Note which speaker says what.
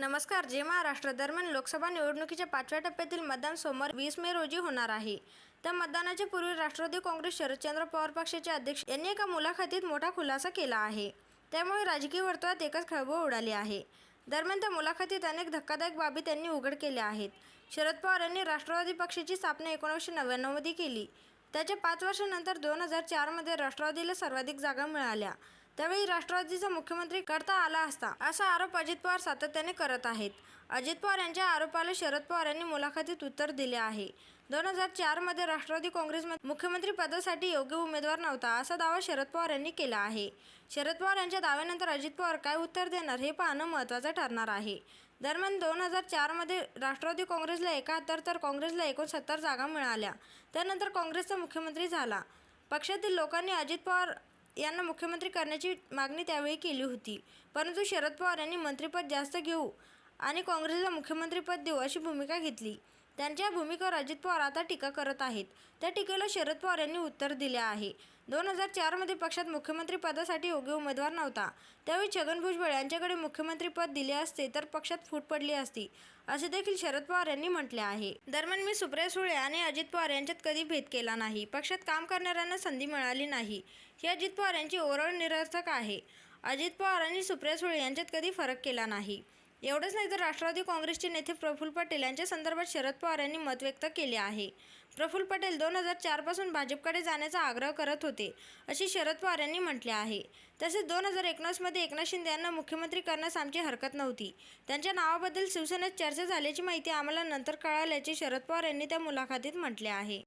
Speaker 1: नमस्कार जे महाराष्ट्र दरम्यान लोकसभा निवडणुकीच्या पाचव्या टप्प्यातील मतदान सोमवार वीस मे रोजी होणार आहे. त्या मतदानाच्या पूर्वी राष्ट्रवादी काँग्रेस शरदचंद्र पवार पक्षाचे अध्यक्ष यांनी एका मुलाखतीत मोठा खुलासा केला आहे. त्यामुळे राजकीय वर्तुळात एकच खळबळ उडाली आहे. दरम्यान त्या मुलाखतीत अनेक धक्कादायक बाबी त्यांनी उघड केल्या आहेत. शरद पवार यांनी राष्ट्रवादी पक्षाची स्थापना एकोणीसशे नव्याण्णवमध्ये केली. त्याच्या पाच वर्षानंतर दोन हजार चारमध्ये राष्ट्रवादीला सर्वाधिक जागा मिळाल्या. त्यावेळी राष्ट्रवादीचा मुख्यमंत्री करता आला असता असा आरोप अजित पवार सातत्याने करत आहेत. अजित पवार यांच्या आरोपाला शरद पवार यांनी मुलाखतीत उत्तर दिले आहे. दोन हजार चारमध्ये राष्ट्रवादी काँग्रेसमध्ये मुख्यमंत्री पदासाठी योग्य उमेदवार नव्हता असा दावा शरद पवार यांनी केला आहे. शरद पवार यांच्या दाव्यानंतर अजित पवार काय उत्तर देणार हे पाहणं महत्त्वाचं ठरणार आहे. दरम्यान दोन हजार चारमध्ये राष्ट्रवादी काँग्रेसला एकाहत्तर तर काँग्रेसला एकोणसत्तर जागा मिळाल्या. त्यानंतर काँग्रेसचा मुख्यमंत्री झाला. पक्षातील लोकांनी अजित पवार यांना मुख्यमंत्री करण्याची मागणी त्यावेळी केली होती. परंतु शरद पवार यांनी मंत्रिपद जास्त घेऊ आणि काँग्रेसला मुख्यमंत्रीपद देऊ अशी भूमिका घेतली. त्यांच्या भूमिकेवर अजित पवार आता टीका करत आहेत. त्या टीकेला शरद पवार यांनी उत्तर दिले आहे. दोन हजार चारमध्ये पक्षात मुख्यमंत्री पदासाठी योग्य उमेदवार नव्हता. त्यावेळी छगन भुजबळ यांच्याकडे मुख्यमंत्रीपद दिले असते तर पक्षात फूट पडली असती असे देखील शरद पवार यांनी म्हटले आहे. दरम्यान मी सुप्रिया सुळे आणि अजित पवार यांच्यात कधी भेद केला नाही. पक्षात काम करणाऱ्यांना संधी मिळाली नाही. ही अजित पवार यांची ओरळ निरर्थक आहे. अजित पवार आणि सुप्रिया सुळे यांच्यात कधी फरक केला नाही. एवढंच नाही तर राष्ट्रवादी काँग्रेसचे नेते प्रफुल्ल पटेल यांच्या संदर्भात शरद पवार यांनी मत व्यक्त केले आहे. प्रफुल्ल पटेल दोन हजार चारपासून भाजपकडे जाण्याचा आग्रह करत होते अशी शरद पवार यांनी म्हटले आहे. तसेच दोन हजार एकोणीसमध्ये एकनाथ शिंदे यांना मुख्यमंत्री करण्यास आमची हरकत नव्हती. त्यांच्या नावाबद्दल शिवसेनेत चर्चा झाल्याची माहिती आम्हाला नंतर कळाल्याचे शरद पवार यांनी त्या मुलाखतीत म्हटले आहे.